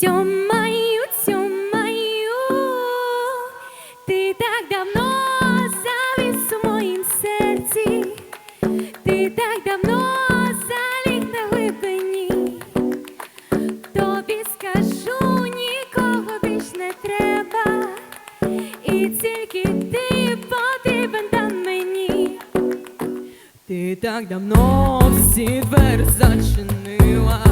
Цьомаю, цьомаю, ти так давно завіс у моїм серці, ти так давно заліг тобі скажу, нікого більш не треба, і тільки ти потрібен там мені. Ти так давно всі двері зачинила,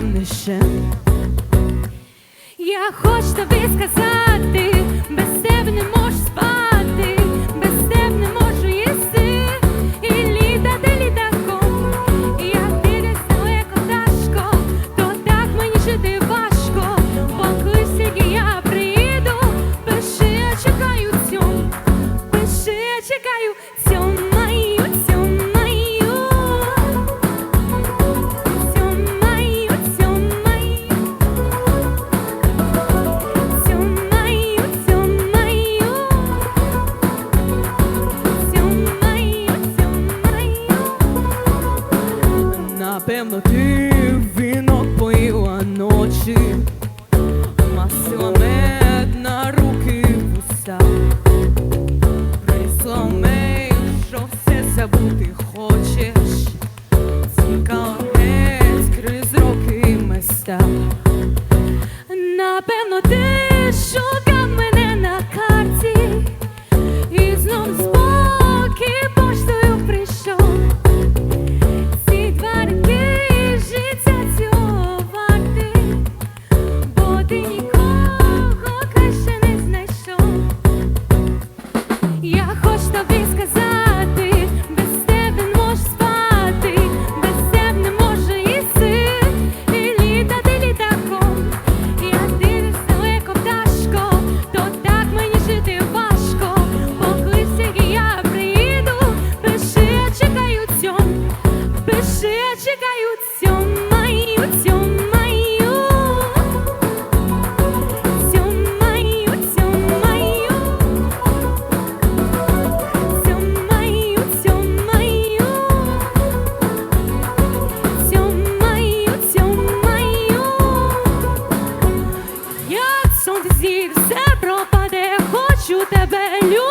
знов не ще. Я хочу тобі сказати, Напевно, ти вінок поїла ночі, масила мед на руки і вуста. Прислав мей, що все забути хочеш. Цікаво геть крізь роки места. Напевно, ти Velho!